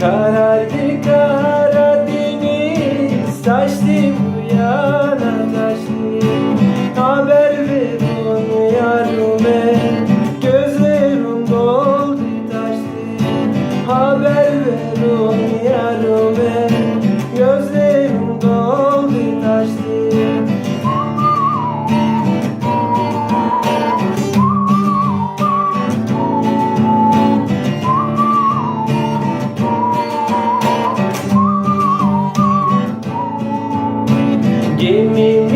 Karardı kara deniz taştı bu yağ me.